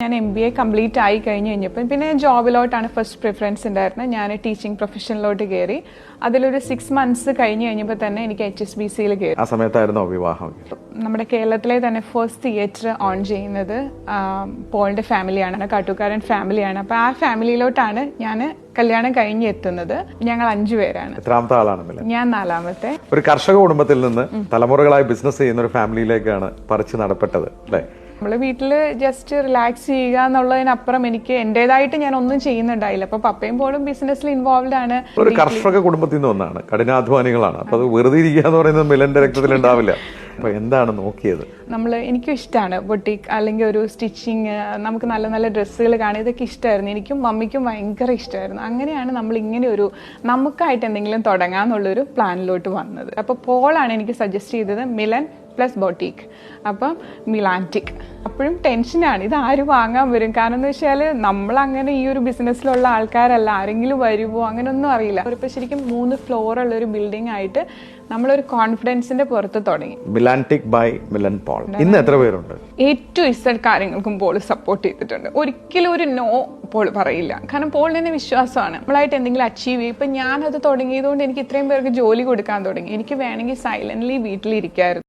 ഞാൻ M B A complete ആയി കഴിഞ്ഞ് കഴിഞ്ഞപ്പോൾ പിന്നെ ജോബിലോട്ടാണ് ഫസ്റ്റ് പ്രിഫറൻസ് ഉണ്ടായിരുന്നത്. ഞാൻ ടീച്ചിങ് പ്രൊഫഷനിലോട്ട് കയറി അതിലൊരു സിക്സ് മന്ത്സ് കഴിഞ്ഞ് കഴിഞ്ഞപ്പോൾ തന്നെ എനിക്ക് എച്ച് എസ് ബി സിയിൽ കയറി ആ സമയത്തായിരുന്നു വിവാഹം. നമ്മുടെ കേരളത്തിലെ തന്നെ ഫസ്റ്റ് തിയേറ്റർ ഓൺ ചെയ്യുന്നത് പോളിന്റെ പോളിന്റെ ഫാമിലിയാണ് കാട്ടുകാരൻ ഫാമിലിയാണ്. അപ്പോൾ ആ ഫാമിലിയിലോട്ടാണ് ഞാൻ കല്യാണം കഴിഞ്ഞ് എത്തുന്നത്. ഞങ്ങൾ അഞ്ചു പേരാണ്. എത്രാമത്തെ ആളാണ് ഞാൻ നാലാമത്തെ. ഒരു കർഷക കുടുംബത്തിൽ നിന്ന് തലമുറകളായി ബിസിനസ് ചെയ്യുന്ന ഒരു ഫാമിലിയിലേക്കാണ് പറിച്ചു നടപ്പെട്ടത് അല്ലേ? നമ്മൾ വീട്ടിൽ ജസ്റ്റ് റിലാക്സ് ചെയ്യുക എന്നുള്ളതിനപ്പുറം എനിക്ക് എന്റെതായിട്ട് ഞാൻ ഒന്നും ചെയ്യുന്നുണ്ടായില്ല. അപ്പൊ പപ്പയും പോലും ബിസിനസ്സിൽ ഇൻവോൾവ് ആണ്. ഒരു കർഷക കുടുംബത്തിൽ നിന്ന് ഒന്നാണ്. കഠിനാധ്വാനികളാണ്. അപ്പൊ അത് വെറുതെ ഇരിക്കുക എന്ന് പറയുന്നത് മിലന്റെ രക്തത്തിൽ ഉണ്ടാവില്ല. അപ്പൊ എന്താണ് നോക്കിയത്? നമ്മൾ എനിക്കും ഇഷ്ടമാണ് ബൊട്ടിക് അല്ലെങ്കിൽ ഒരു സ്റ്റിച്ചിങ് നമുക്ക് നല്ല നല്ല ഡ്രസ്സുകൾ കാണുക. ഇതൊക്കെ ഇഷ്ടമായിരുന്നു എനിക്കും മമ്മിക്കും ഭയങ്കര ഇഷ്ടമായിരുന്നു അങ്ങനെയാണ് നമ്മൾ ഇങ്ങനെ ഒരു നമുക്കായിട്ട് എന്തെങ്കിലും തുടങ്ങാന്നുള്ളൊരു പ്ലാനിലോട്ട് വന്നത്. അപ്പോൾ പോളാണ് എനിക്ക് സജസ്റ്റ് ചെയ്തത്. Milan plus boutique. അപ്പം മിലാന്റിക്. അപ്പോഴും ടെൻഷനാണ്. ഇത് ആര് വാങ്ങാൻ വരും? കാരണം എന്ന് വെച്ചാൽ നമ്മളങ്ങനെ ഈ ഒരു ബിസിനസ്സിലുള്ള ആൾക്കാരല്ല. ആരെങ്കിലും വരുമോ അങ്ങനെയൊന്നും അറിയില്ല. ഇപ്പോൾ ശരിക്കും മൂന്ന് ഫ്ലോർ ഉള്ള ഒരു ബിൽഡിംഗ് ആയിട്ട് നമ്മളൊരു കോൺഫിഡൻസിന്റെ പുറത്ത് തുടങ്ങി. മിലാന്റിക് ബൈ മിലൻ പോൾ ഇന്ന് എത്ര പേരുണ്ട്? ഏറ്റവും ഇസഡ് കാര്യങ്ങൾക്കും പോൾ സപ്പോർട്ട് ചെയ്തിട്ടുണ്ട്. ഒരിക്കലും ഒരു നോ പോൾ പറയില്ല. കാരണം പോളിന് തന്നെ വിശ്വാസമാണ്. നമ്മളായിട്ട് എന്തെങ്കിലും അച്ചീവ് ചെയ്യും. ഇപ്പം ഞാനത് തുടങ്ങിയതുകൊണ്ട് എനിക്ക് ഇത്രയും പേർക്ക് ജോലി കൊടുക്കാൻ തുടങ്ങി. എനിക്ക് വേണമെങ്കിൽ സൈലന്റ്ലി വീട്ടിലിരിക്കായിരുന്നു.